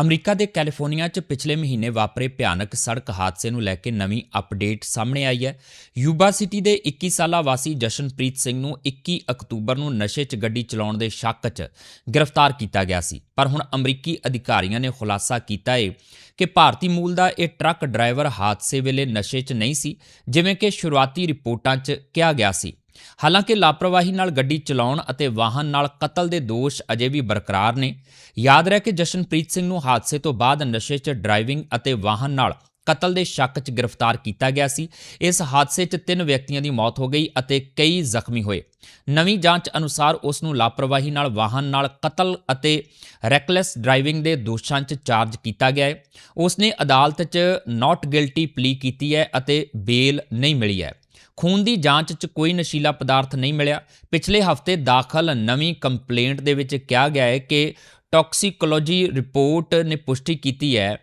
America ਦੇ California 'ਚ ਪਿਛਲੇ ਮਹੀਨੇ ਵਾਪਰੇ ਭਿਆਨਕ ਸੜਕ ਹਾਦਸੇ ਨੂੰ ਲੈ ਕੇ ਨਵੀਂ ਅਪਡੇਟ ਸਾਹਮਣੇ ਆਈ ਹੈ। ਯੂਬਾ ਸਿਟੀ ਦੇ 21 ਸਾਲਾ ਵਾਸੀ ਜਸ਼ਨਪ੍ਰੀਤ ਸਿੰਘ ਨੂੰ 21 ਅਕਤੂਬਰ ਨੂੰ ਨਸ਼ੇ 'ਚ ਗੱਡੀ ਚਲਾਉਣ ਦੇ ਸ਼ੱਕ 'ਚ ਗ੍ਰਿਫਤਾਰ ਕੀਤਾ ਗਿਆ ਸੀ। ਪਰ ਹੁਣ ਅਮਰੀਕੀ ਅਧਿਕਾਰੀਆਂ ਨੇ ਖੁਲਾਸਾ ਕੀਤਾ ਹੈ ਕਿ ਭਾਰਤੀ ਮੂਲ ਦਾ ਇਹ ਟਰੱਕ ਡਰਾਈਵਰ ਹਾਦਸੇ ਵੇਲੇ ਨਸ਼ੇ 'ਚ ਨਹੀਂ ਸੀ, ਜਿਵੇਂ ਕਿ ਸ਼ੁਰੂਆਤੀ ਰਿਪੋਰਟਾਂ 'ਚ ਕਿਹਾ ਗਿਆ ਸੀ। ਹਾਲਾਂਕਿ ਲਾਪਰਵਾਹੀ ਨਾਲ ਗੱਡੀ ਚਲਾਉਣ ਅਤੇ ਵਾਹਨ ਨਾਲ ਕਤਲ ਦੇ ਦੋਸ਼ ਅਜੇ ਵੀ ਬਰਕਰਾਰ ਨੇ। ਯਾਦ ਰਹੇ ਕਿ ਜਸ਼ਨਪ੍ਰੀਤ ਸਿੰਘ ਨੂੰ ਹਾਦਸੇ ਤੋਂ ਬਾਅਦ ਨਸ਼ੇ 'ਚ ਡਰਾਈਵਿੰਗ ਅਤੇ ਵਾਹਨ ਨਾਲ ਕਤਲ ਦੇ ਸ਼ੱਕ 'ਚ ਗ੍ਰਿਫਤਾਰ ਕੀਤਾ ਗਿਆ ਸੀ। ਇਸ ਹਾਦਸੇ 'ਚ ਤਿੰਨ ਵਿਅਕਤੀਆਂ ਦੀ ਮੌਤ ਹੋ ਗਈ ਅਤੇ ਕਈ ਜ਼ਖਮੀ ਹੋਏ। ਨਵੀਂ ਜਾਂਚ ਅਨੁਸਾਰ ਉਸ ਨੂੰ ਲਾਪਰਵਾਹੀ ਨਾਲ ਵਾਹਨ ਨਾਲ ਕਤਲ ਅਤੇ ਰੈਕਲੈਸ ਡਰਾਈਵਿੰਗ ਦੇ ਦੋਸ਼ਾਂ 'ਚ ਚਾਰਜ ਕੀਤਾ ਗਿਆ ਹੈ। ਉਸ ਨੇ ਅਦਾਲਤ 'ਚ ਨਾਟ ਗਿਲਟੀ ਪਲੀ ਕੀਤੀ ਹੈ ਅਤੇ ਬੇਲ ਨਹੀਂ ਮਿਲੀ ਹੈ। ਖੂਨ ਦੀ ਜਾਂਚ 'ਚ ਕੋਈ ਨਸ਼ੀਲਾ ਪਦਾਰਥ ਨਹੀਂ ਮਿਲਿਆ। ਪਿਛਲੇ ਹਫ਼ਤੇ ਦਾਖਲ ਨਵੀਂ ਕੰਪਲੇਂਟ ਦੇ ਵਿੱਚ ਕਿਹਾ ਗਿਆ ਹੈ ਕਿ ਟੌਕਸੀਕੋਲੋਜੀ ਰਿਪੋਰਟ ਨੇ ਪੁਸ਼ਟੀ ਕੀਤੀ ਹੈ।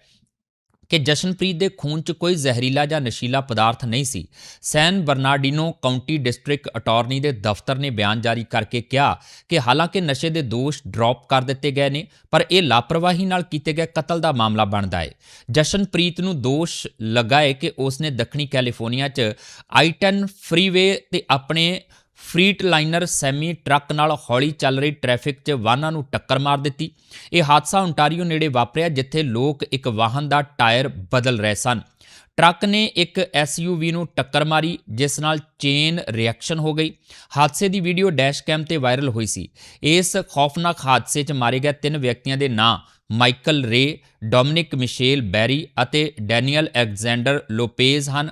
ਕਿ ਜਸ਼ਨਪ੍ਰੀਤ ਦੇ ਖੂਨ 'ਚ ਕੋਈ ਜ਼ਹਿਰੀਲਾ ਜਾਂ ਨਸ਼ੀਲਾ ਪਦਾਰਥ ਨਹੀਂ ਸੀ। San Bernardino County district attorney ਦੇ ਦਫ਼ਤਰ ਨੇ ਬਿਆਨ ਜਾਰੀ ਕਰਕੇ ਕਿਹਾ ਕਿ ਹਾਲਾਂਕਿ ਨਸ਼ੇ ਦੇ ਦੋਸ਼ ਡ੍ਰੌਪ ਕਰ ਦਿੱਤੇ ਗਏ ਨੇ, ਪਰ ਇਹ ਲਾਪਰਵਾਹੀ ਨਾਲ ਕੀਤੇ ਗਏ ਕਤਲ ਦਾ ਮਾਮਲਾ ਬਣਦਾ ਹੈ। ਜਸ਼ਨਪ੍ਰੀਤ ਨੂੰ ਦੋਸ਼ ਲਗਾਏ ਕਿ ਉਸ ਨੇ ਦੱਖਣੀ ਕੈਲੀਫੋਰਨੀਆ 'ਚ ਆਈ-10 ਫਰੀਵੇ ਤੇ ਆਪਣੇ ਫਰੀਟ ਲਾਈਨਰ ਸੈਮੀ ਟਰੱਕ ਨਾਲ ਹੌਲੀ ਚੱਲ ਰਹੀ ਟ੍ਰੈਫਿਕ 'ਚ ਵਾਹਨਾਂ ਨੂੰ ਟੱਕਰ ਮਾਰ ਦਿੱਤੀ। ਇਹ ਹਾਦਸਾ ਓਨਟਾਰੀਓ ਨੇੜੇ ਵਾਪਰਿਆ, ਜਿੱਥੇ ਲੋਕ ਇੱਕ ਵਾਹਨ ਦਾ ਟਾਇਰ ਬਦਲ ਰਹੇ ਸਨ। ਟਰੱਕ ਨੇ ਇੱਕ ਐਸਯੂਵੀ ਨੂੰ ਟੱਕਰ ਮਾਰੀ, ਜਿਸ ਨਾਲ ਚੇਨ ਰਿਐਕਸ਼ਨ ਹੋ ਗਈ। ਹਾਦਸੇ ਦੀ ਵੀਡੀਓ ਡੈਸ਼ ਕੈਮ ਤੇ ਵਾਇਰਲ ਹੋਈ ਸੀ। ਇਸ ਖੌਫਨਾਕ ਹਾਦਸੇ 'ਚ ਮਾਰੇ ਗਏ ਤਿੰਨ ਵਿਅਕਤੀਆਂ ਦੇ ਨਾਂ ਮਾਈਕਲ ਰੇ, ਡੋਮਿਨਿਕ ਮਿਸ਼ੇਲ ਬੈਰੀ ਅਤੇ ਡੈਨੀਅਲ ਐਗਜ਼ੈਂਡਰ ਲੋਪੇਜ਼ ਹਨ।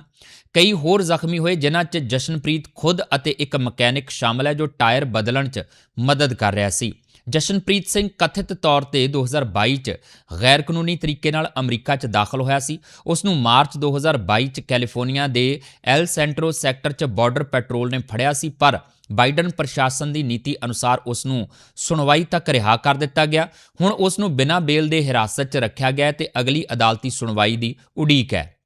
ਕਈ ਹੋਰ ਜ਼ਖਮੀ ਹੋਏ, ਜਿਨ੍ਹਾਂ 'ਚ ਜਸ਼ਨਪ੍ਰੀਤ ਖੁਦ ਅਤੇ ਇੱਕ ਮਕੈਨਿਕ ਸ਼ਾਮਲ ਹੈ ਜੋ ਟਾਇਰ ਬਦਲਣ 'ਚ ਮਦਦ ਕਰ ਰਿਹਾ ਸੀ। ਜਸ਼ਨਪ੍ਰੀਤ ਸਿੰਘ ਕਥਿਤ ਤੌਰ ਤੇ 2022 'ਚ ਗੈਰ ਕਾਨੂੰਨੀ ਤਰੀਕੇ ਨਾਲ ਅਮਰੀਕਾ 'ਚ ਦਾਖਲ ਹੋਇਆ ਸੀ। ਉਸ ਨੂੰ ਮਾਰਚ 2022 'ਚ ਕੈਲੀਫੋਰਨੀਆ ਦੇ ਐਲ ਸੈਂਟਰੋ ਸੈਕਟਰ 'ਚ ਬਾਰਡਰ ਪੈਟਰੋਲ ਨੇ ਫੜਿਆ ਸੀ, ਪਰ ਬਾਈਡਨ ਪ੍ਰਸ਼ਾਸਨ ਦੀ ਨੀਤੀ ਅਨੁਸਾਰ ਉਸ ਨੂੰ ਸੁਣਵਾਈ ਤੱਕ ਰਿਹਾ ਕਰ ਦਿੱਤਾ ਗਿਆ। ਹੁਣ ਉਸ ਨੂੰ ਬਿਨਾਂ ਬੇਲ ਦੇ ਹਿਰਾਸਤ 'ਚ ਰੱਖਿਆ ਗਿਆ ਹੈ ਤੇ ਅਗਲੀ ਅਦਾਲਤੀ ਸੁਣਵਾਈ ਦੀ ਉਡੀਕ ਹੈ।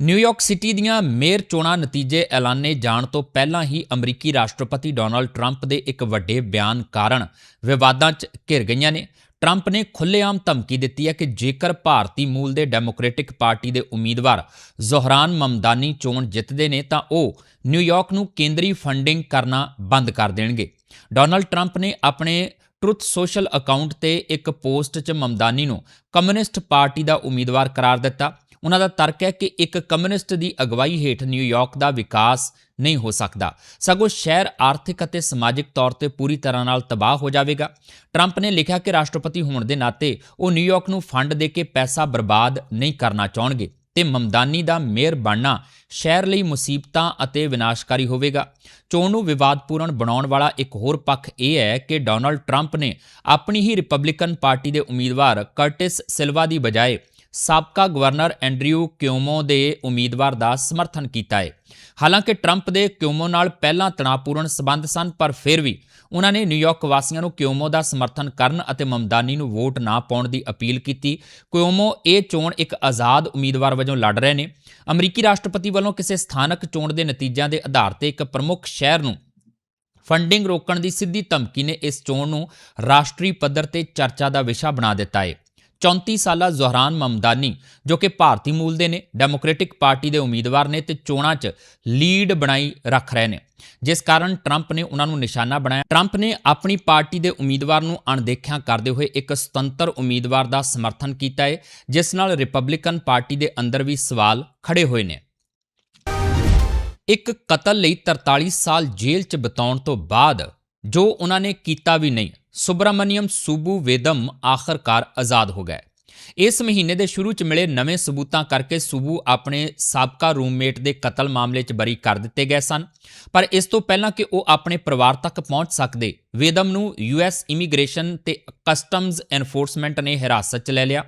ਨਿਊਯਾਰਕ ਸਿਟੀ ਦੀਆਂ ਮੇਅਰ ਚੋਣਾਂ ਨਤੀਜੇ ਐਲਾਨੇ ਜਾਣ ਤੋਂ ਪਹਿਲਾਂ ਹੀ ਅਮਰੀਕੀ ਰਾਸ਼ਟਰਪਤੀ ਡੋਨਲਡ ਟਰੰਪ ਦੇ ਇੱਕ ਵੱਡੇ ਬਿਆਨ ਕਾਰਨ ਵਿਵਾਦਾਂ 'ਚ ਘਿਰ ਗਈਆਂ ਨੇ। ਟਰੰਪ ਨੇ ਖੁੱਲ੍ਹੇਆਮ ਧਮਕੀ ਦਿੱਤੀ ਹੈ ਕਿ ਜੇਕਰ ਭਾਰਤੀ ਮੂਲ ਦੇ ਡੈਮੋਕ੍ਰੈਟਿਕ ਪਾਰਟੀ ਦੇ ਉਮੀਦਵਾਰ ਜ਼ੋਹਰਾਨ ਮਮਦਾਨੀ ਚੋਣ ਜਿੱਤਦੇ ਨੇ ਤਾਂ ਉਹ ਨਿਊਯਾਰਕ ਨੂੰ ਕੇਂਦਰੀ ਫੰਡਿੰਗ ਕਰਨਾ ਬੰਦ ਕਰ ਦੇਣਗੇ। ਡੋਨਲਡ ਟਰੰਪ ਨੇ ਆਪਣੇ ਟਰੁੱਥ ਸੋਸ਼ਲ ਅਕਾਊਂਟ ਤੇ ਇੱਕ ਪੋਸਟ 'ਚ ਮਮਦਾਨੀ ਨੂੰ ਕਮਿਊਨਿਸਟ ਪਾਰਟੀ ਦਾ ਉਮੀਦਵਾਰ ਕਰਾਰ ਦਿੱਤਾ। ਉਹਨਾਂ ਦਾ ਤਰਕ ਹੈ ਕਿ ਇੱਕ ਕਮਿਊਨਿਸਟ ਦੀ ਅਗਵਾਈ ਹੇਠ ਨਿਊਯਾਰਕ ਦਾ ਵਿਕਾਸ ਨਹੀਂ ਹੋ ਸਕਦਾ। ਸਗੋਂ ਸ਼ਹਿਰ ਆਰਥਿਕ ਅਤੇ ਸਮਾਜਿਕ ਤੌਰ ਤੇ ਪੂਰੀ ਤਰ੍ਹਾਂ ਨਾਲ ਤਬਾਹ ਹੋ ਜਾਵੇਗਾ। ਟਰੰਪ ਨੇ ਲਿਖਿਆ ਕਿ ਰਾਸ਼ਟਰਪਤੀ ਹੋਣ ਦੇ ਨਾਤੇ ਉਹ ਨਿਊਯਾਰਕ ਨੂੰ ਫੰਡ ਦੇ ਕੇ ਪੈਸਾ ਬਰਬਾਦ ਨਹੀਂ ਕਰਨਾ ਚਾਹਣਗੇ ਤੇ ਮਮਦਾਨੀ ਦਾ ਮੇਅਰ ਬਣਨਾ ਸ਼ਹਿਰ ਲਈ ਮੁਸੀਬਤਾਂ ਅਤੇ ਵਿਨਾਸ਼ਕਾਰੀ ਹੋਵੇਗਾ। ਚੋਣ ਨੂੰ ਵਿਵਾਦਪੂਰਨ ਬਣਾਉਣ ਵਾਲਾ ਇੱਕ ਹੋਰ ਪੱਖ ਇਹ ਹੈ ਕਿ ਡੋਨਲਡ ਟਰੰਪ ਨੇ ਆਪਣੀ ਹੀ ਰਿਪਬਲਿਕਨ ਪਾਰਟੀ ਦੇ ਉਮੀਦਵਾਰ ਕਰਟਿਸ ਸਿਲਵਾ ਦੀ ਬਜਾਏ ਸਾਬਕਾ ਗਵਰਨਰ ਐਂਡਰਿਊ ਕਿਉਮੋ ਦੇ ਉਮੀਦਵਾਰ ਦਾ ਸਮਰਥਨ ਕੀਤਾ ਹੈ ਹਾਲਾਂਕਿ ਟਰੰਪ ਦੇ ਕਿਉਮੋ ਨਾਲ ਪਹਿਲਾਂ ਤਣਾਅਪੂਰਨ ਸਬੰਧ ਸਨ, ਪਰ ਫਿਰ ਵੀ ਉਹਨਾਂ ਨੇ ਨਿਊਯਾਰਕ ਵਾਸੀਆਂ ਨੂੰ ਕਿਉਮੋ ਦਾ ਸਮਰਥਨ ਕਰਨ ਅਤੇ ਮਮਦਾਨੀ ਨੂੰ ਵੋਟ ਨਾ ਪਾਉਣ ਦੀ ਅਪੀਲ ਕੀਤੀ। ਕਿਉਮੋ ਇਹ ਚੋਣ ਇੱਕ ਆਜ਼ਾਦ ਉਮੀਦਵਾਰ ਵਜੋਂ ਲੜ ਰਹੇ ਨੇ। ਅਮਰੀਕੀ ਰਾਸ਼ਟਰਪਤੀ ਵੱਲੋਂ ਕਿਸੇ ਸਥਾਨਕ ਚੋਣ ਦੇ ਨਤੀਜਿਆਂ ਦੇ ਆਧਾਰ ਤੇ ਇੱਕ ਪ੍ਰਮੁੱਖ ਸ਼ਹਿਰ ਨੂੰ ਫੰਡਿੰਗ ਰੋਕਣ ਦੀ ਸਿੱਧੀ ਧਮਕੀ ਨੇ ਇਸ ਚੋਣ ਨੂੰ ਰਾਸ਼ਟਰੀ ਪੱਧਰ ਤੇ ਚਰਚਾ ਦਾ ਵਿਸ਼ਾ ਬਣਾ ਦਿੱਤਾ ਹੈ 34 ਸਾਲਾ ਜ਼ੋਹਰਾਨ ਮਮਦਾਨੀ, ਜੋ ਕਿ ਭਾਰਤੀ ਮੂਲ ਦੇ ਨੇ ਡੈਮੋਕ੍ਰੈਟਿਕ ਪਾਰਟੀ ਦੇ ਉਮੀਦਵਾਰ ਨੇ ਤੇ ਚੋਣਾਂ 'ਚ ਲੀਡ ਬਣਾਈ ਰੱਖ ਰਹੇ ਨੇ। ਜਿਸ ਕਾਰਨ ਟਰੰਪ ਨੇ ਉਹਨਾਂ ਨੂੰ ਨਿਸ਼ਾਨਾ ਬਣਾਇਆ। ਟਰੰਪ ਨੇ ਆਪਣੀ ਪਾਰਟੀ ਦੇ ਉਮੀਦਵਾਰ ਨੂੰ ਅਣਦੇਖਿਆ ਕਰਦੇ ਹੋਏ ਇੱਕ ਸੁਤੰਤਰ ਉਮੀਦਵਾਰ ਦਾ ਸਮਰਥਨ ਕੀਤਾ ਹੈ ਜਿਸ ਨਾਲ ਰਿਪਬਲਿਕਨ ਪਾਰਟੀ ਦੇ ਅੰਦਰ ਵੀ ਸਵਾਲ ਖੜੇ ਹੋਏ ਨੇ। ਇੱਕ ਕਤਲ ਲਈ 43 ਸਾਲ ਜੇਲ੍ਹ 'ਚ ਬਿਤਾਉਣ ਤੋਂ ਬਾਅਦ ਜੋ ਉਹਨਾਂ ਨੇ ਕੀਤਾ ਵੀ ਨਹੀਂ ਸੁਬਰਾਮਨੀਅਮ ਸੂਬੂ ਵੇਦਮ ਆਖਰਕਾਰ ਆਜ਼ਾਦ ਹੋ ਗਏ। ਇਸ ਮਹੀਨੇ ਦੇ ਸ਼ੁਰੂ 'ਚ ਮਿਲੇ ਨਵੇਂ ਸਬੂਤਾਂ ਕਰਕੇ ਸੂਬੂ ਆਪਣੇ ਸਾਬਕਾ ਰੂਮਮੇਟ ਦੇ ਕਤਲ ਮਾਮਲੇ 'ਚ ਬਰੀ ਕਰ ਦਿੱਤੇ ਗਏ ਸਨ। ਪਰ ਇਸ ਤੋਂ ਪਹਿਲਾਂ ਕਿ ਉਹ ਆਪਣੇ ਪਰਿਵਾਰ ਤੱਕ ਪਹੁੰਚ ਸਕਦੇ, ਵੇਦਮ ਨੂੰ ਯੂਐਸ ਇਮੀਗ੍ਰੇਸ਼ਨ ਤੇ ਕਸਟਮਜ਼ ਐਨਫੋਰਸਮੈਂਟ ਨੇ ਹਿਰਾਸਤ 'ਚ ਲੈ ਲਿਆ।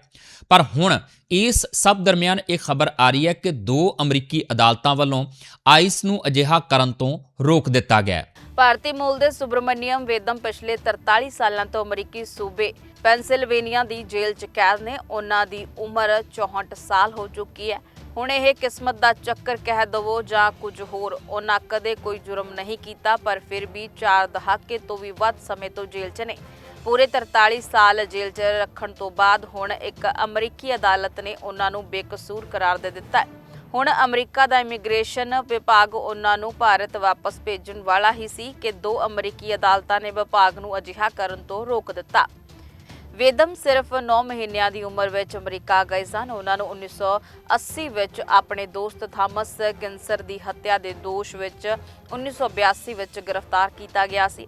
ਪਰ ਹੁਣ ਇਸ ਸਭ ਦਰਮਿਆਨ ਇਹ ਖਬਰ ਆ ਰਹੀ ਹੈ ਕਿ ਦੋ ਅਮਰੀਕੀ ਅਦਾਲਤਾਂ ਵੱਲੋਂ ਆਈਸ ਨੂੰ ਅਜਿਹਾ ਕਰਨ ਤੋਂ ਰੋਕ ਦਿੱਤਾ ਗਿਆ ਹੈ। ਭਾਰਤੀ ਮੂਲ ਦੇ ਸੁਬਰਮਨੀਅਮ ਵੇਦਮ ਪਿਛਲੇ 43 ਸਾਲਾਂ ਤੋਂ ਅਮਰੀਕੀ ਸੂਬੇ ਪੈਨਸਿਲਵੇਨੀਆ ਦੀ ਜੇਲ੍ਹ 'ਚ ਕੈਦ ਨੇ। ਉਹਨਾਂ ਦੀ ਉਮਰ 64 ਸਾਲ ਹੋ ਚੁੱਕੀ ਹੈ। ਹੁਣ ਇਹ ਕਿਸਮਤ ਦਾ ਚੱਕਰ ਕਹਿ ਦਵੋ ਜਾਂ ਕੁਝ ਹੋਰ। ਉਹਨਾਂ ਕਦੇ ਕੋਈ ਜੁਰਮ ਨਹੀਂ ਕੀਤਾ, ਪਰ ਫਿਰ ਵੀ 4 ਦਹਾਕੇ ਤੋਂ ਵੀ ਵੱਧ ਸਮੇਂ ਤੋਂ ਜੇਲ੍ਹ 'ਚ ਨੇ। ਪੂਰੇ 43 ਸਾਲ ਜੇਲ੍ਹ 'ਚ ਰੱਖਣ ਤੋਂ ਬਾਅਦ ਹੁਣ ਇੱਕ ਅਮਰੀਕੀ ਅਦਾਲਤ ਨੇ ਉਹਨਾਂ ਨੂੰ ਬੇਕਸੂਰ ਕਰਾਰ ਦੇ ਦਿੱਤਾ ਹੈ। ਹੁਣ ਅਮਰੀਕਾ ਦਾ ਇਮੀਗ੍ਰੇਸ਼ਨ ਵਿਭਾਗ ਉਹਨਾਂ ਨੂੰ ਭਾਰਤ ਵਾਪਸ ਭੇਜਣ ਵਾਲਾ ਹੀ ਸੀ ਕਿ ਦੋ ਅਮਰੀਕੀ ਅਦਾਲਤਾਂ ਨੇ ਵਿਭਾਗ ਨੂੰ ਅਜਿਹਾ ਕਰਨ ਤੋਂ ਰੋਕ ਦਿੱਤਾ। ਵੇਦਮ ਸਿਰਫ 9 ਮਹੀਨਿਆਂ ਦੀ ਉਮਰ ਵਿੱਚ ਅਮਰੀਕਾ ਗਏ ਸਨ। ਉਹਨਾਂ ਨੂੰ 1980 ਵਿੱਚ ਆਪਣੇ ਦੋਸਤ ਥਾਮਸ ਕਿੰਸਰ ਦੀ ਹੱਤਿਆ ਦੇ ਦੋਸ਼ ਵਿੱਚ 1982 ਵਿੱਚ ਗ੍ਰਿਫਤਾਰ ਕੀਤਾ ਗਿਆ ਸੀ।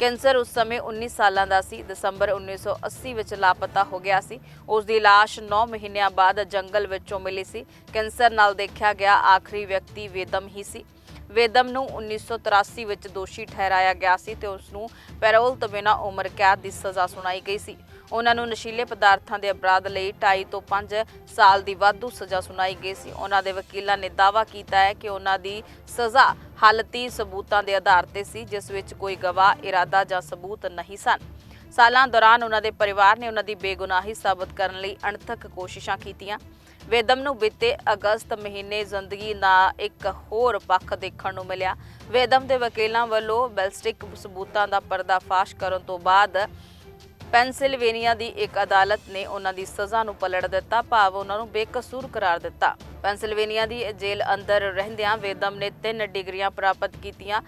ਕੈਂਸਰ ਉਸ ਸਮੇਂ 19 ਸਾਲਾਂ ਦਾ ਸੀ। ਦਸੰਬਰ 1980 ਵਿੱਚ ਲਾਪਤਾ ਹੋ ਗਿਆ ਸੀ। ਉਸ ਦੀ ਲਾਸ਼ 9 ਮਹੀਨਿਆਂ ਬਾਅਦ ਜੰਗਲ ਵਿੱਚੋਂ ਮਿਲੀ ਸੀ। ਕੈਂਸਰ ਨਾਲ ਦੇਖਿਆ ਗਿਆ ਆਖਰੀ ਵਿਅਕਤੀ ਵੇਦਮ ਹੀ ਸੀ। ਵੇਦਮ ਨੂੰ 1983 ਵਿੱਚ ਦੋਸ਼ੀ ਠਹਿਰਾਇਆ ਗਿਆ ਸੀ ਤੇ ਉਸ ਨੂੰ ਪੈਰੋਲ ਤੋਂ ਬਿਨਾਂ ਉਮਰ ਕੈਦ ਦੀ ਸਜ਼ਾ ਸੁਣਾਈ ਗਈ ਸੀ। ਉਹਨਾਂ ਨੂੰ ਨਸ਼ੀਲੇ ਪਦਾਰਥਾਂ ਦੇ ਅਪਰਾਧ ਲਈ 2.5 ਤੋਂ 5 ਸਾਲ ਦੀ ਵਾਧੂ ਸਜ਼ਾ ਸੁਣਾਈ ਗਈ ਸੀ। ਉਹਨਾਂ ਦੇ ਵਕੀਲਾਂ ਨੇ ਦਾਅਵਾ ਕੀਤਾ ਹੈ ਕਿ ਉਹਨਾਂ ਦੀ ਸਜ਼ਾ ਹਾਲਤੀ ਸਬੂਤਾਂ ਦੇ ਆਧਾਰ ਤੇ ਸੀ, ਜਿਸ ਵਿੱਚ ਕੋਈ ਗਵਾਹ, ਇਰਾਦਾ ਜਾਂ ਸਬੂਤ ਨਹੀਂ ਸਨ। ਸਾਲਾਂ ਦੌਰਾਨ ਉਹਨਾਂ ਦੇ ਪਰਿਵਾਰ ਨੇ ਉਹਨਾਂ ਦੀ ਬੇਗੁਨਾਹੀ ਸਾਬਤ ਕਰਨ ਲਈ ਅਣਥੱਕ ਕੋਸ਼ਿਸ਼ਾਂ ਕੀਤੀਆਂ। ਵੇਦਮ ਨੂੰ ਬੀਤੇ ਅਗਸਤ ਮਹੀਨੇ ਜ਼ਿੰਦਗੀ ਦਾ ਇੱਕ ਹੋਰ ਪੱਖ ਦੇਖਣ ਨੂੰ ਮਿਲਿਆ। ਵੇਦਮ ਦੇ ਵਕੀਲਾਂ ਵੱਲੋਂ ਬੈਲਸਟਿਕ ਸਬੂਤਾਂ ਦਾ ਪਰਦਾਫਾਸ਼ ਕਰਨ ਤੋਂ ਬਾਅਦ ਪੈਨਸਿਲਵੇਨੀਆ ਦੀ ਇੱਕ ਅਦਾਲਤ ਨੇ ਉਹਨਾਂ ਦੀ ਸਜ਼ਾ ਨੂੰ ਪਲਟ ਦਿੱਤਾ, ਭਾਵ ਉਹਨਾਂ ਨੂੰ ਬੇਕਸੂਰ ਕਰਾਰ ਦਿੱਤਾ। ਪੈਨਸਿਲਵੇਨੀਆ ਦੀ ਜੇਲ੍ਹ ਅੰਦਰ ਰਹਿੰਦਿਆਂ ਵੇਦਮ ਨੇ ਤਿੰਨ ਡਿਗਰੀਆਂ ਪ੍ਰਾਪਤ ਕੀਤੀਆਂ।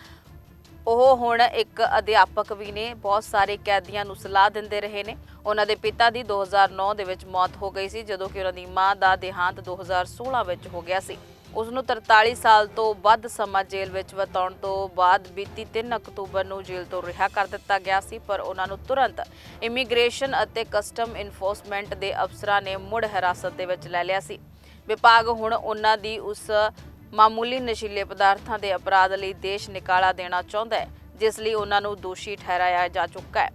ਉਹ ਹੁਣ ਇੱਕ ਅਧਿਆਪਕ ਵੀ ਨੇ, ਬਹੁਤ ਸਾਰੇ ਕੈਦੀਆਂ ਨੂੰ ਸਲਾਹ ਦਿੰਦੇ ਰਹੇ ਨੇ। ਉਹਨਾਂ ਦੇ ਪਿਤਾ ਦੀ 2009 ਦੇ ਵਿੱਚ ਮੌਤ ਹੋ ਗਈ ਸੀ, ਜਦੋਂ ਕਿ ਉਹਨਾਂ ਦੀ ਮਾਂ ਦਾ ਦੇਹਾਂਤ 2016 ਵਿੱਚ ਹੋ ਗਿਆ ਸੀ। ਉਸ ਨੂੰ 43 ਸਾਲ ਤੋਂ ਵੱਧ ਸਮਾਂ ਜੇਲ੍ਹ ਵਿੱਚ ਬਿਤਾਉਣ ਤੋਂ ਬਾਅਦ ਬੀਤੀ 3 ਅਕਤੂਬਰ ਨੂੰ ਜੇਲ੍ਹ ਤੋਂ ਰਿਹਾ ਕਰ ਦਿੱਤਾ ਗਿਆ ਸੀ, ਪਰ ਉਹਨਾਂ ਨੂੰ ਤੁਰੰਤ ਇਮੀਗ੍ਰੇਸ਼ਨ ਅਤੇ ਕਸਟਮ ਇਨਫੋਰਸਮੈਂਟ ਦੇ ਅਫਸਰਾਂ ਨੇ ਮੁੜ ਹਿਰਾਸਤ ਦੇ ਵਿੱਚ ਲੈ ਲਿਆ ਸੀ। ਵਿਭਾਗ ਹੁਣ ਉਹਨਾਂ ਦੀ ਉਸ ਮਾਮੂਲੀ ਨਸ਼ੀਲੇ ਪਦਾਰਥਾਂ ਦੇ ਅਪਰਾਧ ਲਈ ਦੇਸ਼ ਨਿਕਾਲਾ ਦੇਣਾ ਚਾਹੁੰਦਾ ਹੈ, ਜਿਸ ਲਈ ਉਹਨਾਂ ਨੂੰ ਦੋਸ਼ੀ ਠਹਿਰਾਇਆ ਜਾ ਚੁੱਕਾ ਹੈ।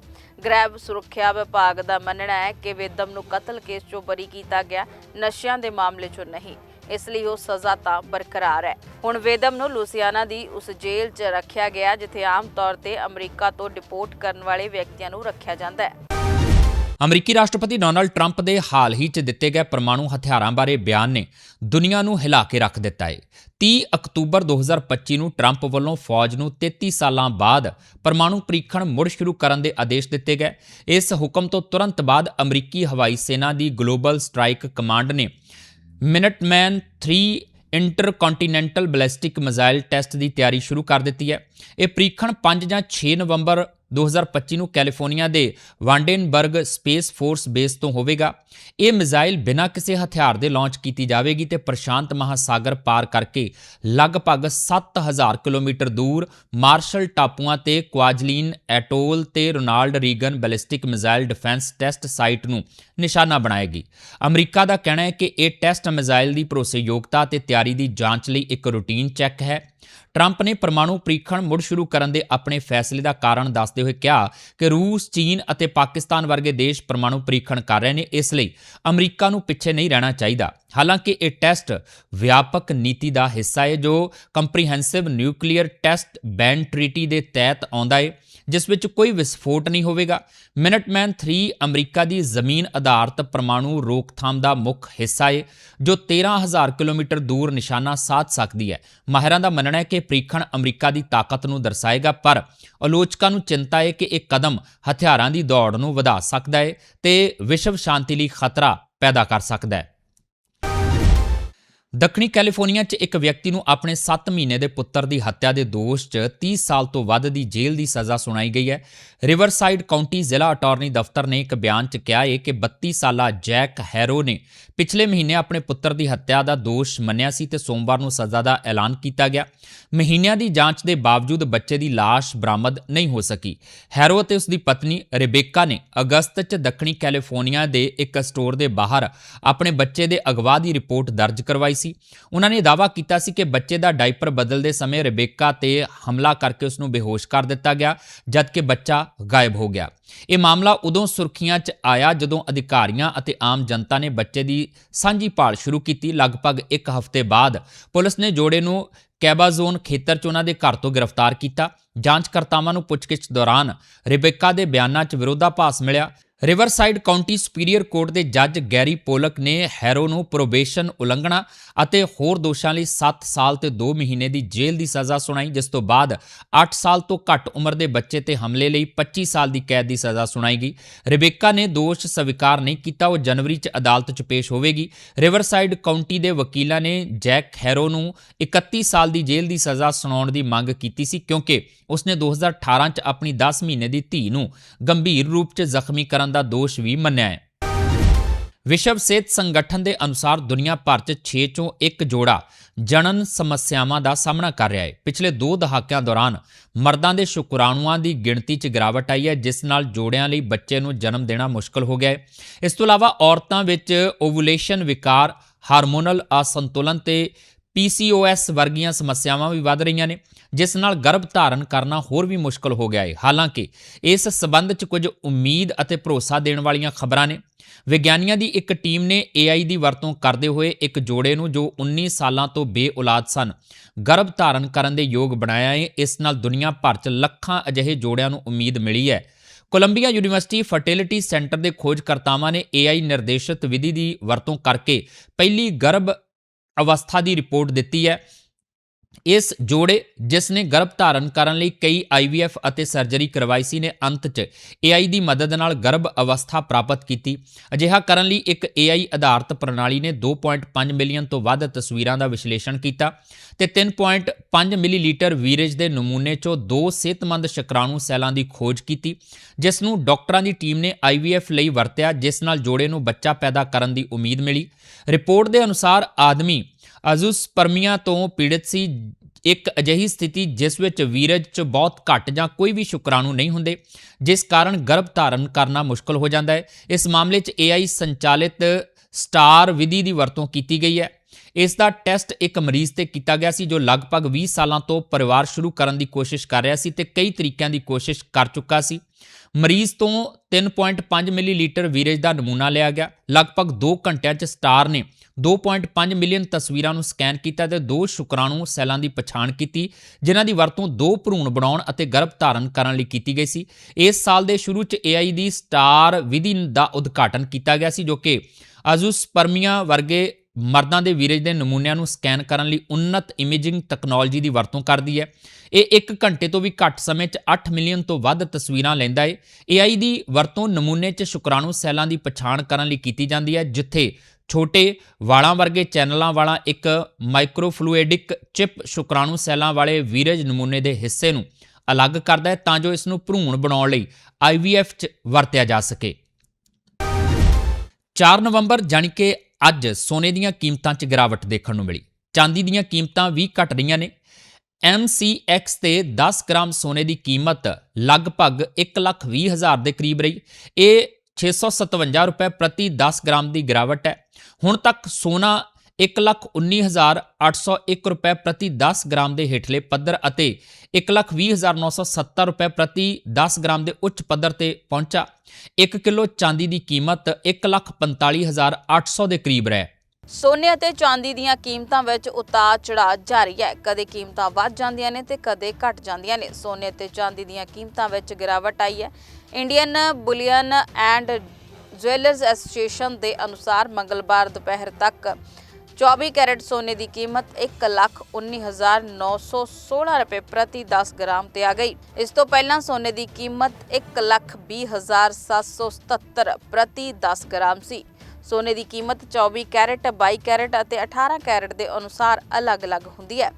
ਗ੍ਰੈਬ ਸੁਰੱਖਿਆ ਵਿਭਾਗ ਦਾ ਮੰਨਣਾ ਹੈ ਕਿ ਵੇਦਮ ਨੂੰ ਕਤਲ ਕੇਸ 'ਚੋਂ ਬਰੀ ਕੀਤਾ ਗਿਆ, ਨਸ਼ਿਆਂ ਦੇ ਮਾਮਲੇ 'ਚੋਂ ਨਹੀਂ। ਇਸ ਲਈ ਉਹ ਸਜ਼ਾ ਤਾਂ ਬਰਕਰਾਰ ਹੈ। ਹੁਣ ਵੇਦਮ ਨੂੰ ਲੂਸੀਆਨਾ ਦੀ ਉਸ ਜੇਲ੍ਹ 'ਚ ਰੱਖਿਆ ਗਿਆ, ਜਿੱਥੇ ਆਮ ਤੌਰ ਤੇ ਅਮਰੀਕਾ ਤੋਂ ਡਿਪੋਰਟ ਕਰਨ ਵਾਲੇ ਵਿਅਕਤੀਆਂ ਨੂੰ ਰੱਖਿਆ ਜਾਂਦਾ ਹੈ। ਅਮਰੀਕੀ ਰਾਸ਼ਟਰਪਤੀ ਡੋਨਾਲਡ ਟਰੰਪ ਦੇ ਹਾਲ ਹੀ 'ਚ ਦਿੱਤੇ ਗਏ ਪਰਮਾਣੂ ਹਥਿਆਰਾਂ ਬਾਰੇ ਬਿਆਨ ਨੇ ਦੁਨੀਆ ਨੂੰ ਹਿਲਾ ਕੇ ਰੱਖ ਦਿੱਤਾ ਏ 30 ਅਕਤੂਬਰ 2025 ਨੂੰ ਟਰੰਪ ਵੱਲੋਂ ਫੌਜ ਨੂੰ 33 ਸਾਲਾਂ ਬਾਅਦ ਪਰਮਾਣੂ ਪ੍ਰੀਖਣ ਮੁੜ ਸ਼ੁਰੂ ਕਰਨ ਦੇ ਆਦੇਸ਼ ਦਿੱਤੇ ਗਏ। ਇਸ ਹੁਕਮ ਤੋਂ ਤੁਰੰਤ ਬਾਅਦ ਅਮਰੀਕੀ ਹਵਾਈ ਸੈਨਾ ਦੀ ਗਲੋਬਲ ਸਟ੍ਰਾਈਕ ਕਮਾਂਡ ਨੇ Minuteman 3 intercontinental ballistic missile test ਦੀ ਤਿਆਰੀ ਸ਼ੁਰੂ ਕਰ ਦਿੱਤੀ ਹੈ। ਇਹ ਪ੍ਰੀਖਣ 5 ਜਾਂ 6 ਨਵੰਬਰ 2025 ਨੂੰ ਕੈਲੀਫੋਰਨੀਆ ਦੇ ਵਾਂਡੇਨਬਰਗ ਸਪੇਸ ਫੋਰਸ ਬੇਸ ਤੋਂ ਹੋਵੇਗਾ। ਇਹ ਮਿਜ਼ਾਈਲ ਬਿਨਾਂ ਕਿਸੇ ਹਥਿਆਰ ਦੇ ਲਾਂਚ ਕੀਤੀ ਜਾਵੇਗੀ ਤੇ ਪ੍ਰਸ਼ਾਂਤ ਮਹਾਸਾਗਰ ਪਾਰ ਕਰਕੇ ਲਗਭਗ 7000 ਕਿਲੋਮੀਟਰ ਦੂਰ ਮਾਰਸ਼ਲ ਟਾਪੂਆਂ ਤੇ ਕੁਆਜਲੀਨ, ਐਟੋਲ ਤੇ Ronald Reagan ballistic missile defence test site ਨੂੰ ਨਿਸ਼ਾਨਾ ਬਣਾਏਗੀ। ਅਮਰੀਕਾ ਦਾ ਕਹਿਣਾ ਹੈ ਕਿ ਇਹ ਟੈਸਟ ਮਿਜ਼ਾਈਲ ਦੀ ਭਰੋਸੇਯੋਗਤਾ ਤੇ ਤਿਆਰੀ ਦੀ ਜਾਂਚ ਲਈ ਇੱਕ ਰੂਟੀਨ ਚੈੱਕ ਹੈ। ਟਰੰਪ ਨੇ ਪਰਮਾਣੂ ਪ੍ਰੀਖਣ ਮੁੜ ਸ਼ੁਰੂ ਕਰਨ ਦੇ ਆਪਣੇ ਫੈਸਲੇ ਦਾ ਕਾਰਨ ਦੱਸਦੇ ਹੋਏ ਕਿਹਾ ਕਿ ਰੂਸ, ਚੀਨ ਅਤੇ ਪਾਕਿਸਤਾਨ ਵਰਗੇ ਦੇਸ਼ ਪਰਮਾਣੂ ਪ੍ਰੀਖਣ ਕਰ ਰਹੇ ਨੇ ਇਸ ਲਈ ਅਮਰੀਕਾ ਨੂੰ ਪਿੱਛੇ ਨਹੀਂ ਰਹਿਣਾ ਚਾਹੀਦਾ। ਹਾਲਾਂਕਿ ਇਹ ਟੈਸਟ ਵਿਆਪਕ ਨੀਤੀ ਦਾ ਹਿੱਸਾ ਹੈ ਜੋ comprehensive nuclear test ban treaty ਦੇ ਤਹਿਤ ਆਉਂਦਾ ਹੈ। ਜਿਸ ਵਿੱਚ ਕੋਈ ਵਿਸਫੋਟ ਨਹੀਂ ਹੋਵੇਗਾ। ਮਿਨਟਮੈਨ 3 ਅਮਰੀਕਾ ਦੀ ਜ਼ਮੀਨ ਆਧਾਰਿਤ ਪਰਮਾਣੂ ਰੋਕਥਾਮ ਦਾ ਮੁੱਖ ਹਿੱਸਾ ਹੈ ਜੋ 13000 ਕਿਲੋਮੀਟਰ ਦੂਰ ਨਿਸ਼ਾਨਾ ਸਾਧ ਸਕਦੀ ਹੈ। ਮਾਹਿਰਾਂ ਦਾ ਮੰਨਣਾ ਹੈ ਕਿ ਪ੍ਰੀਖਣ ਅਮਰੀਕਾ ਦੀ ਤਾਕਤ ਨੂੰ ਦਰਸਾਏਗਾ, ਪਰ ਆਲੋਚਕਾਂ ਨੂੰ ਚਿੰਤਾ ਹੈ ਕਿ ਇਹ ਕਦਮ ਹਥਿਆਰਾਂ ਦੀ ਦੌੜ ਨੂੰ ਵਧਾ ਸਕਦਾ ਹੈ ਤੇ ਵਿਸ਼ਵ ਸ਼ਾਂਤੀ ਲਈ ਖਤਰਾ ਪੈਦਾ ਕਰ ਸਕਦਾ ਹੈ। ਦੱਖਣੀ ਕੈਲੀਫੋਰਨੀਆ 'ਚ ਇੱਕ ਵਿਅਕਤੀ ਨੂੰ ਆਪਣੇ 7 ਮਹੀਨੇ ਦੇ ਪੁੱਤਰ ਦੀ ਹੱਤਿਆ ਦੇ ਦੋਸ਼ 'ਚ 30 ਸਾਲ ਤੋਂ ਵੱਧ ਦੀ ਜੇਲ੍ਹ ਦੀ ਸਜ਼ਾ ਸੁਣਾਈ ਗਈ ਹੈ। ਰਿਵਰਸਾਈਡ ਕਾਉਂਟੀ ਜ਼ਿਲ੍ਹਾ ਅਟਾਰਨੀ ਦਫ਼ਤਰ ਨੇ ਇੱਕ ਬਿਆਨ 'ਚ ਕਿਹਾ ਹੈ ਕਿ 32 ਸਾਲਾ ਜੈਕ ਹੈਰੋ ਨੇ ਪਿਛਲੇ ਮਹੀਨੇ ਆਪਣੇ ਪੁੱਤਰ ਦੀ ਹੱਤਿਆ ਦਾ ਦੋਸ਼ ਮੰਨਿਆ ਸੀ ਤੇ ਸੋਮਵਾਰ ਨੂੰ ਸਜ਼ਾ ਦਾ ਐਲਾਨ ਕੀਤਾ ਗਿਆ। ਮਹੀਨਿਆਂ ਦੀ ਜਾਂਚ ਦੇ ਬਾਵਜੂਦ ਬੱਚੇ ਦੀ ਲਾਸ਼ ਬਰਾਮਦ ਨਹੀਂ ਹੋ ਸਕੀ। ਹੈਰੋ ਅਤੇ ਉਸ ਦੀ ਪਤਨੀ ਰਿਬੇਕਾ ਨੇ ਅਗਸਤ 'ਚ ਦੱਖਣੀ ਕੈਲੀਫੋਰਨੀਆ ਦੇ ਇੱਕ ਸਟੋਰ ਦੇ ਬਾਹਰ ਆਪਣੇ ਬੱਚੇ ਦੇ ਅਗਵਾ ਦੀ ਰਿਪੋਰਟ ਦਰਜ ਕਰਵਾਈ ਸੀ। ਉਹਨਾਂ ਨੇ ਦਾਅਵਾ ਕੀਤਾ ਸੀ ਕਿ ਬੱਚੇ ਦਾ ਡਾਈਪਰ ਬਦਲਦੇ ਸਮੇਂ ਰਿਬੇਕਾ ਤੇ ਹਮਲਾ ਕਰਕੇ ਉਸ ਨੂੰ ਬੇਹੋਸ਼ ਕਰ ਦਿੱਤਾ ਗਿਆ, ਜਦਕਿ ਬੱਚਾ ਗਾਇਬ ਹੋ ਗਿਆ। ਇਹ ਮਾਮਲਾ ਉਦੋਂ ਸੁਰਖੀਆਂ 'ਚ ਆਇਆ ਜਦੋਂ ਅਧਿਕਾਰੀਆਂ ਅਤੇ ਆਮ ਜਨਤਾ ਨੇ ਬੱਚੇ ਦੀ ਸਾਂਝੀ ਭਾਲ ਸ਼ੁਰੂ ਕੀਤੀ। ਲਗਭਗ ਇੱਕ ਹਫ਼ਤੇ ਬਾਅਦ ਪੁਲਿਸ ਨੇ ਜੋੜੇ ਨੂੰ ਕੈਬਾਜ਼ੋਨ ਖੇਤਰ 'ਚ ਉਹਨਾਂ ਦੇ ਘਰ ਤੋਂ ਗ੍ਰਿਫਤਾਰ ਕੀਤਾ। ਜਾਂਚਕਰਤਾਵਾਂ ਨੂੰ ਪੁੱਛਗਿੱਛ ਦੌਰਾਨ ਰਿਬੇਕਾ ਦੇ ਬਿਆਨਾਂ 'ਚ ਵਿਰੋਧਾਭਾਸ ਮਿਲਿਆ। ਰਿਵਰਸਾਈਡ ਕਾਉਂਟੀ ਸੁਪੀਰੀਅਰ ਕੋਰਟ ਦੇ ਜੱਜ ਗੈਰੀ ਪੋਲਕ ਨੇ ਹੈਰੋ ਨੂੰ ਪ੍ਰੋਬੇਸ਼ਨ, ਉਲੰਘਣਾ ਅਤੇ ਹੋਰ ਦੋਸ਼ਾਂ ਲਈ 7 ਸਾਲ ਤੇ 2 ਮਹੀਨੇ ਦੀ ਜੇਲ੍ਹ ਦੀ ਸਜ਼ਾ ਸੁਣਾਈ, ਜਿਸ ਤੋਂ ਬਾਅਦ 8 ਸਾਲ ਤੋਂ ਘੱਟ ਉਮਰ ਦੇ ਬੱਚੇ ਤੇ ਹਮਲੇ ਲਈ 25 ਸਾਲ ਦੀ ਕੈਦ ਦੀ ਸਜ਼ਾ ਸੁਣਾਈ ਗਈ ਰਿਬੇਕਾ ਨੇ ਦੋਸ਼ ਸਵੀਕਾਰ ਨਹੀਂ ਕੀਤਾ, ਉਹ ਜਨਵਰੀ 'ਚ ਅਦਾਲਤ 'ਚ ਪੇਸ਼ ਹੋਵੇਗੀ। ਰਿਵਰਸਾਈਡ ਕਾਉਂਟੀ ਦੇ ਵਕੀਲਾਂ ਨੇ ਜੈਕ ਹੈਰੋ ਨੂੰ 31 ਸਾਲ ਦੀ ਜੇਲ੍ਹ ਦੀ ਸਜ਼ਾ ਸੁਣਾਉਣ ਦੀ ਮੰਗ ਕੀਤੀ ਸੀ, ਕਿਉਂਕਿ ਉਸਨੇ 2018 'ਚ ਆਪਣੀ 10 ਮਹੀਨੇ ਦੀ ਧੀ ਨੂੰ ਗੰਭੀਰ ਰੂਪ 'ਚ ਜ਼ਖਮੀ ਕਰਨ ਦਾ ਦੋਸ਼ ਵੀ ਮੰਨਿਆ ਹੈ। ਵਿਸ਼ਵ ਸਿਹਤ ਸੰਗਠਨ ਦੇ ਅਨੁਸਾਰ ਦੁਨੀਆ ਭਰ 'ਚ 6 ਚੋਂ ਇੱਕ ਜੋੜਾ ਜਣਨ ਸਮੱਸਿਆਵਾਂ ਦਾ ਸਾਹਮਣਾ ਕਰ ਰਿਹਾ ਹੈ। ਪਿਛਲੇ 2 ਦਹਾਕਿਆਂ ਦੌਰਾਨ ਮਰਦਾਂ ਦੇ ਸ਼ੁਕਰਾਣੂਆਂ ਦੀ ਗਿਣਤੀ 'ਚ ਗਿਰਾਵਟ ਆਈ ਹੈ, ਜਿਸ ਨਾਲ ਜੋੜਿਆਂ ਲਈ ਬੱਚੇ ਨੂੰ ਜਨਮ ਦੇਣਾ ਮੁਸ਼ਕਲ ਹੋ ਗਿਆ ਹੈ। ਇਸ ਤੋਂ ਇਲਾਵਾ ਔਰਤਾਂ ਵਿੱਚ ਓਵੂਲੇਸ਼ਨ ਵਿਕਾਰ, ਹਾਰਮੋਨਲ ਅਸੰਤੁਲਨ ਤੇ PCOS ਵਰਗੀਆਂ ਸਮੱਸਿਆਵਾਂ ਵੀ ਵੱਧ ਰਹੀਆਂ ਨੇ, ਜਿਸ ਨਾਲ ਗਰਭ ਧਾਰਨ ਕਰਨਾ ਹੋਰ ਵੀ ਮੁਸ਼ਕਲ ਹੋ ਗਿਆ ਹੈ ਹਾਲਾਂਕਿ, ਇਸ ਸਬੰਧ 'ਚ ਕੁਝ ਉਮੀਦ ਅਤੇ ਭਰੋਸਾ ਦੇਣ ਵਾਲੀਆਂ ਖਬਰਾਂ ਨੇ। ਵਿਗਿਆਨੀਆਂ ਦੀ ਇੱਕ ਟੀਮ ਨੇ AI ਦੀ ਵਰਤੋਂ ਕਰਦੇ ਹੋਏ ਇੱਕ ਜੋੜੇ ਨੂੰ ਜੋ 19 ਸਾਲਾਂ ਤੋਂ ਬੇਔਲਾਦ ਸਨ, ਗਰਭ ਧਾਰਨ ਕਰਨ ਦੇ ਯੋਗ ਬਣਾਇਆ ਹੈ ਇਸ ਨਾਲ ਦੁਨੀਆ ਭਰ 'ਚ ਲੱਖਾਂ ਅਜਿਹੇ ਜੋੜਿਆਂ ਨੂੰ ਉਮੀਦ ਮਿਲੀ ਹੈ। ਕੋਲੰਬੀਆ ਯੂਨੀਵਰਸਿਟੀ ਫਰਟੀਲਿਟੀ ਸੈਂਟਰ ਦੇ ਖੋਜਕਰਤਾਵਾਂ ਨੇ AI ਨਿਰਦੇਸ਼ਿਤ ਵਿਧੀ ਦੀ ਵਰਤੋਂ ਕਰਕੇ ਪਹਿਲੀ ਗਰਭ ਅਵਸਥਾ ਦੀ ਰਿਪੋਰਟ ਦਿੱਤੀ ਹੈ। ਇਸ ਜੋੜੇ ਜਿਸ ਨੇ ਗਰਭ ਧਾਰਨ ਕਰਨ ਲਈ ਕਈ IVF ਅਤੇ ਸਰਜਰੀ ਕਰਵਾਈ ਸੀ ਨੇ ਅੰਤ 'ਚ AI ਦੀ ਮਦਦ ਨਾਲ ਗਰਭ ਅਵਸਥਾ ਪ੍ਰਾਪਤ ਕੀਤੀ। ਅਜਿਹਾ ਕਰਨ ਲਈ ਇੱਕ AI ਆਧਾਰਿਤ ਪ੍ਰਣਾਲੀ ਨੇ 2.5 ਮਿਲੀਅਨ ਤੋਂ ਵੱਧ ਤਸਵੀਰਾਂ ਦਾ ਵਿਸ਼ਲੇਸ਼ਣ ਕੀਤਾ ਤੇ 3.5 ਮਿਲੀਲੀਟਰ ਵੀਰਜ ਦੇ ਨਮੂਨੇ 'ਚੋਂ ਦੋ ਸਿਹਤਮੰਦ ਸ਼ੁਕਰਾਣੂ ਸੈੱਲਾਂ ਦੀ ਖੋਜ ਕੀਤੀ, ਜਿਸ ਨੂੰ ਡਾਕਟਰਾਂ ਦੀ ਟੀਮ ਨੇ IVF ਲਈ ਵਰਤਿਆ, ਜਿਸ ਨਾਲ ਜੋੜੇ ਨੂੰ ਬੱਚਾ ਪੈਦਾ ਕਰਨ ਦੀ ਉਮੀਦ ਮਿਲੀ। ਰਿਪੋਰਟ ਦੇ ਅਨੁਸਾਰ ਆਦਮੀ ਅਜ਼ੂਸਪਰਮੀਆ ਤੋਂ ਪੀੜਤ ਸੀ। ਇੱਕ ਅਜਿਹੀ ਸਥਿਤੀ ਜਿਸ ਵਿੱਚ ਵੀਰਜ 'ਚ ਬਹੁਤ ਘੱਟ ਜਾਂ ਕੋਈ ਵੀ ਸ਼ੁਕਰਾਣੂ ਨਹੀਂ ਹੁੰਦੇ, ਜਿਸ ਕਾਰਨ ਗਰਭ ਧਾਰਨ ਕਰਨਾ ਮੁਸ਼ਕਲ ਹੋ ਜਾਂਦਾ ਹੈ। ਇਸ ਮਾਮਲੇ 'ਚ AI ਸੰਚਾਲਿਤ ਸਟਾਰ ਵਿਧੀ ਦੀ ਵਰਤੋਂ ਕੀਤੀ ਗਈ ਹੈ। ਇਸ ਦਾ ਟੈਸਟ ਇੱਕ ਮਰੀਜ਼ ਤੇ ਕੀਤਾ ਗਿਆ ਸੀ, ਜੋ ਲਗਭਗ 20 ਸਾਲਾਂ ਤੋਂ ਪਰਿਵਾਰ ਸ਼ੁਰੂ ਕਰਨ ਦੀ ਕੋਸ਼ਿਸ਼ ਕਰ ਰਿਹਾ ਸੀ ਤੇ ਕਈ ਤਰੀਕਿਆਂ ਦੀ ਕੋਸ਼ਿਸ਼ ਕਰ ਚੁੱਕਾ ਸੀ। ਮਰੀਜ਼ ਤੋਂ 3.5 ਮਿਲੀਲੀਟਰ ਵੀਰਜ ਦਾ ਨਮੂਨਾ ਲਿਆ ਗਿਆ। ਲਗਭਗ 2 ਘੰਟਿਆਂ 'ਚ ਸਟਾਰ ਨੇ 2.5 ਮਿਲੀਅਨ ਤਸਵੀਰਾਂ ਨੂੰ ਸਕੈਨ ਕੀਤਾ ਤੇ ਦੋ ਸ਼ੁਕਰਾਣੂ ਸੈੱਲਾਂ ਦੀ ਪਛਾਣ ਕੀਤੀ, ਜਿਨ੍ਹਾਂ ਦੀ ਵਰਤੋਂ ਦੋ ਭਰੂਣ ਬਣਾਉਣ ਅਤੇ ਗਰਭ ਧਾਰਨ ਕਰਨ ਲਈ ਕੀਤੀ ਗਈ ਸੀ। ਇਸ ਸਾਲ ਦੇ ਸ਼ੁਰੂ 'ਚ AI ਦੀ ਸਟਾਰ ਵਿਧੀ ਦਾ ਉਦਘਾਟਨ ਕੀਤਾ ਗਿਆ ਸੀ, ਜੋ ਕਿ ਅਜ਼ੂਸਪਰਮੀਆ ਵਰਗੇ ਮਰਦਾਂ ਦੇ ਵੀਰਜ ਦੇ ਨਮੂਨਿਆਂ ਨੂੰ ਸਕੈਨ ਕਰਨ ਲਈ ਉન્નਤ ਇਮੇਜਿੰਗ ਟੈਕਨੋਲੋਜੀ ਦੀ ਵਰਤੋਂ ਕਰਦੀ ਹੈ। ਇਹ 1 ਘੰਟੇ ਤੋਂ ਵੀ ਘੱਟ ਸਮੇਂ 'ਚ 8 ਮਿਲੀਅਨ ਤੋਂ ਵੱਧ ਤਸਵੀਰਾਂ ਲੈਂਦਾ ਹੈ। AI ਦੀ ਵਰਤੋਂ ਨਮੂਨੇ 'ਚ ਸ਼ੁਕਰਾਣੂ ਸੈੱਲਾਂ ਦੀ ਪਛਾਣ ਕਰਨ ਲਈ ਕੀਤੀ ਜਾਂਦੀ ਹੈ, ਜਿੱਥੇ ਛੋਟੇ ਵਾਲਾਂ ਵਰਗੇ ਚੈਨਲਾਂ ਵਾਲਾ ਇੱਕ ਮਾਈਕਰੋਫਲੂਇਡਿਕ ਚਿਪ ਸ਼ੁਕਰਾਣੂ ਸੈੱਲਾਂ ਵਾਲੇ ਵੀਰਜ ਨਮੂਨੇ ਦੇ ਹਿੱਸੇ ਨੂੰ ਅਲੱਗ ਕਰਦਾ ਹੈ ਤਾਂ ਜੋ ਇਸ ਨੂੰ ਭਰੂਣ ਬਣਾਉਣ ਲਈ IVF 'ਚ ਵਰਤਿਆ ਜਾ ਸਕੇ। 4 ਨਵੰਬਰ ਜਾਣੀ ਕਿ ਅੱਜ ਸੋਨੇ ਦੀਆਂ ਕੀਮਤਾਂ 'ਚ ਗਿਰਾਵਟ ਦੇਖਣ ਨੂੰ ਮਿਲੀ। ਚਾਂਦੀ ਦੀਆਂ ਕੀਮਤਾਂ ਵੀ ਘਟ ਰਹੀਆਂ ਨੇ। MCX ਤੇ 10 ਗ੍ਰਾਮ ਸੋਨੇ ਦੀ ਕੀਮਤ ਲਗਭਗ 1,20,000 ਦੇ ਕਰੀਬ ਰਹੀ। ਇਹ 657 ਰੁਪਏ ਪ੍ਰਤੀ 10 ਗ੍ਰਾਮ ਦੀ ਗਿਰਾਵਟ ਹੈ। ਹੁਣ ਤੱਕ ਸੋਨਾ 1,19,801 ਰੁਪਏ ਪ੍ਰਤੀ 10 ਗ੍ਰਾਮ ਦੇ ਹੇਠਲੇ ਪੱਧਰ ਅਤੇ 1,20,970 ਰੁਪਏ ਪ੍ਰਤੀ 10 ਗ੍ਰਾਮ ਦੇ ਉੱਚ ਪੱਧਰ ਤੇ ਪਹੁੰਚਾ। 1 ਕਿਲੋ ਚਾਂਦੀ ਦੀ ਕੀਮਤ 1,45,800 ਦੇ ਕਰੀਬ ਰਹਿ। ਸੋਨੇ ਅਤੇ ਚਾਂਦੀ ਦੀਆਂ ਕੀਮਤਾਂ ਵਿੱਚ ਉਤਾਰ ਚੜਾਅ ਜਾਰੀ ਹੈ। ਕਦੇ ਕੀਮਤਾਂ ਵੱਧ ਜਾਂਦੀਆਂ ਨੇ ਤੇ ਕਦੇ ਘਟ ਜਾਂਦੀਆਂ ਨੇ। ਸੋਨੇ ਅਤੇ ਚਾਂਦੀ ਦੀਆਂ ਕੀਮਤਾਂ ਵਿੱਚ ਗਿਰਾਵਟ ਆਈ ਹੈ। Indian bullion and jewellers association ਦੇ ਅਨੁਸਾਰ ਮੰਗਲਵਾਰ ਦੁਪਹਿਰ ਤੱਕ 24 ਕੈਰਟ ਸੋਨੇ ਦੀ ਕੀਮਤ 119916 ਰੁਪਏ ਪ੍ਰਤੀ 10 ਗ੍ਰਾਮ ਤੇ ਆ ਗਈ ਇਸ ਤੋਂ ਪਹਿਲਾਂ ਸੋਨੇ ਦੀ ਕੀਮਤ 120777 ਪ੍ਰਤੀ 10 ਗ੍ਰਾਮ ਸੀ ਸੋਨੇ ਦੀ ਕੀਮਤ 24 ਕੈਰਟ 22 ਕੈਰਟ ਅਤੇ 18 ਕੈਰਟ ਦੇ ਅਨੁਸਾਰ ਅਲੱਗ-ਅਲੱਗ ਹੁੰਦੀ ਹੈ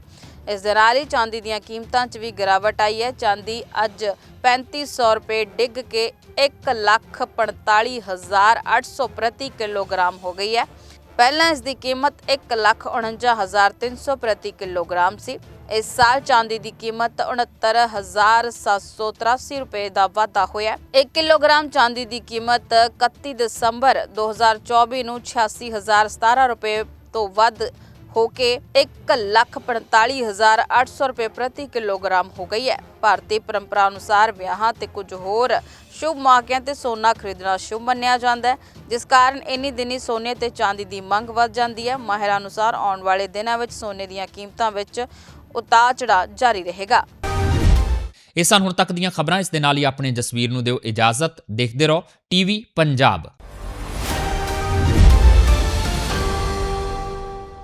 ਇਸ ਦੇ ਨਾਲ ਹੀ ਚਾਂਦੀ ਦੀਆਂ ਕੀਮਤਾਂ 'ਚ ਵੀ ਗਿਰਾਵਟ ਆਈ ਹੈ ਚਾਂਦੀ ਅੱਜ 3500 ਰੁਪਏ ਡਿੱਗ ਕੇ 145800 ਪ੍ਰਤੀ ਕਿਲੋਗ੍ਰਾਮ ਹੋ ਗਈ ਹੈ ਪਹਿਲਾਂ ਇਸ ਦੀ ਕੀਮਤ 149300 ਪ੍ਰਤੀ ਕਿਲੋਗ੍ਰਾਮ ਸੀ। ਇਸ ਸਾਲ ਚਾਂਦੀ ਦੀ ਕੀਮਤ 69783 ਰੁਪਏ ਦਾ ਵਾਧਾ ਹੋਇਆ 1 ਕਿਲੋਗ੍ਰਾਮ ਚਾਂਦੀ ਦੀ ਕੀਮਤ 31 ਦਸੰਬਰ 2024 ਨੂੰ 86017 ਰੁਪਏ ਤੋਂ ਵੱਧ ਹੋ ਕੇ 145800 ਰੁਪਏ ਪ੍ਰਤੀ ਕਿਲੋਗ੍ਰਾਮ ਹੋ ਗਈ ਹੈ। ਭਾਰਤੀ ਪਰੰਪਰਾ ਅਨੁਸਾਰ ਵਿਆਹਾਂ ਤੇ ਕੁਝ ਹੋਰ ਸ਼ੁਭ ਮੌਕਿਆਂ ਤੇ ਸੋਨਾ ਖਰੀਦਣਾ ਸ਼ੁਭ ਮੰਨਿਆ ਜਾਂਦਾ ਹੈ, ਜਿਸ ਕਾਰਨ ਇੰਨੀ ਦਿਨੀ ਸੋਨੇ ਤੇ ਚਾਂਦੀ ਦੀ ਮੰਗ ਵੱਧ ਜਾਂਦੀ ਹੈ। ਮਾਹਿਰਾਂ ਅਨੁਸਾਰ ਆਉਣ ਵਾਲੇ ਦਿਨਾਂ ਵਿੱਚ ਸੋਨੇ ਦੀਆਂ ਕੀਮਤਾਂ ਵਿੱਚ ਉਤਾਰ ਚੜਾਅ ਜਾਰੀ ਰਹੇਗਾ। ਇਹ ਸਨ ਹੁਣ ਤੱਕ ਦੀਆਂ ਖਬਰਾਂ। ਇਸ ਦੇ ਨਾਲ ਹੀ ਆਪਣੇ ਜਸਵੀਰ ਨੂੰ ਦਿਓ ਇਜਾਜ਼ਤ। ਦੇਖਦੇ ਰਹੋ ਟੀਵੀ ਪੰਜਾਬ।